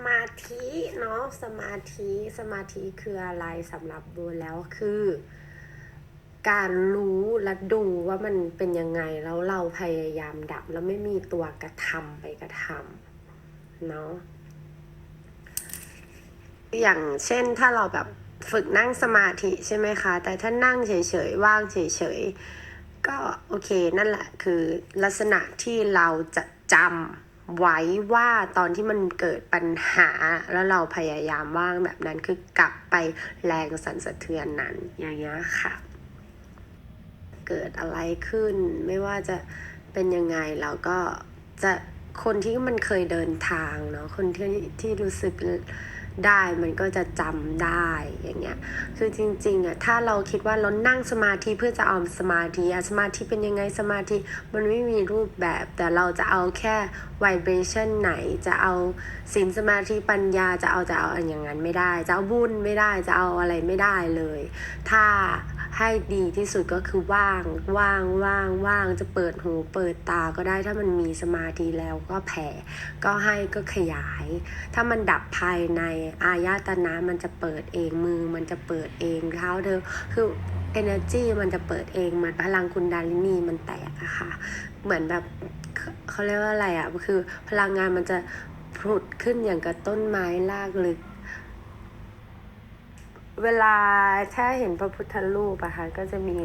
สมาธิเนาะสมาธิสมาธิคืออะไรสำหรับโบแล้วคือ การรู้และดูว่ามันเป็นยังไงแล้วเราพยายามดับแล้วไม่มีตัวกระทำไปกระทำเนาะอย่างเช่นถ้าเราแบบฝึกนั่งสมาธิใช่ไหมคะ แต่ถ้านั่งเฉยๆว่างเฉยๆก็โอเคนั่นแหละคือลักษณะที่เราจะจำ ไว้ว่าตอนที่มันเกิดปัญหาแล้วเราพยายามว่างแบบนั้นคือกลับไปแรงสั่นสะเทือนนั้นอย่างเงี้ยค่ะ เกิดอะไรขึ้นไม่ว่าจะเป็นยังไงเราก็จะคนที่มันเคยเดินทางเนาะคนที่ที่รู้สึก ได้มันก็จะจำได้อย่างเงี้ยคือจริงๆอะถ้าเราคิดว่าเรานั่งสมาธิเพื่อจะออมสมาธิอะสมาธิเป็นยังไงสมาธิมันไม่มีรูปแบบ แต่เราจะเอาแค่ vibration ไหนจะเอาศีลสมาธิปัญญาจะเอาจะเอาอันอย่างนั้นไม่ได้ จะเอาบุญไม่ได้จะเอาอะไรไม่ได้เลย ถ้า ให้ดีที่สุดก็คือว่าง ว่าง ว่าง ว่าง จะเปิดหูเปิดตาก็ได้ ถ้ามันมีสมาธิแล้วก็แผ่ ก็ให้ก็ขยาย ถ้ามันดับภายในอายตนะมันจะเปิดเอง มือมันจะเปิดเองเท้าเดิมคือ energy มันจะเปิดเองเหมือนพลังคุณดาลินีมันแตกอะค่ะ เหมือนแบบเขาเรียกว่าอะไรอะคือพลังงานมันจะผุดขึ้นอย่างกับต้นไม้ลากลึก เวลาถ้าเห็นพระพุทธรูปอะค่ะก็จะมี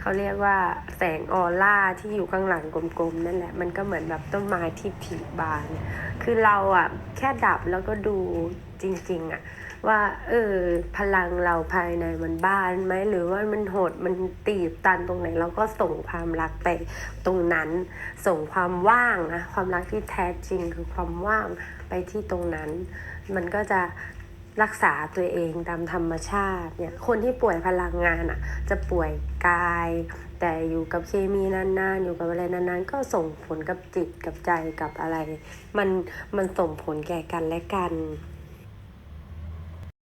เขาเรียกว่าแสงออร่าที่อยู่ข้างหลังกลมๆนั่นแหละมันก็เหมือนแบบต้นไม้ที่ผลิบาน คือเราอะแค่ดับแล้วก็ดูจริงๆอะว่าเออพลังเราภายในมันบ้านไหมหรือว่ามันโหดมันตีบตันตรงไหนเราก็ส่งความรักไปตรงนั้น ส่งความว่างนะความรักที่แท้จริงคือความว่างไปที่ตรงนั้น มันก็จะ รักษาตัวเองตามธรรมชาติเนี่ยคนที่ป่วยพลังงานอะจะป่วยกาย แต่อยู่กับเคมีนานๆ อยู่กับอะไรนานๆ ก็ส่งผลกับจิตกับใจกับอะไร มันมันส่งผลแก่กันและกัน